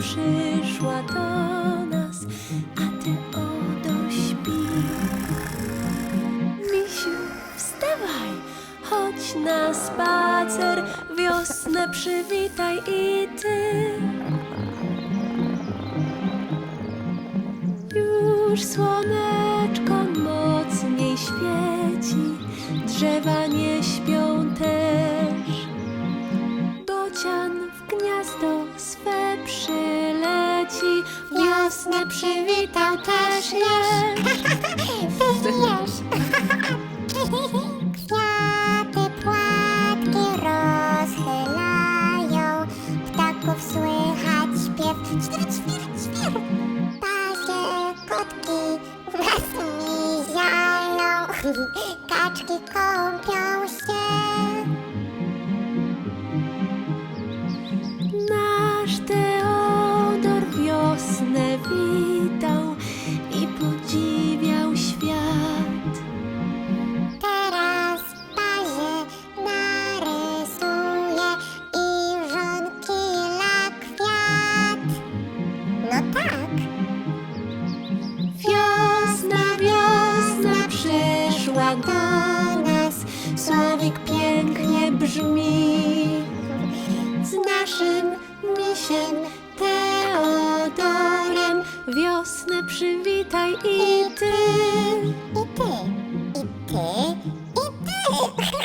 przyszła do nas, a Teodor śpi. Misiu, wstawaj, chodź na spacer, wiosnę przywitaj i ty. Już słoneczko mocniej świeci, drzewa nie śpią też. Bocian gniazdo swe przyleci, wiosnę przywitał też jest. Wiesz. Kwiaty płatki rozchylają, ptaków słychać śpiew. Ćwir, ćwir, ćwir. Pasie kotki nas miziają, kaczki kąpią się. sławik pięknie brzmi z naszym misiem Teodorem wiosnę przywitaj i ty. I ty, i ty, i ty.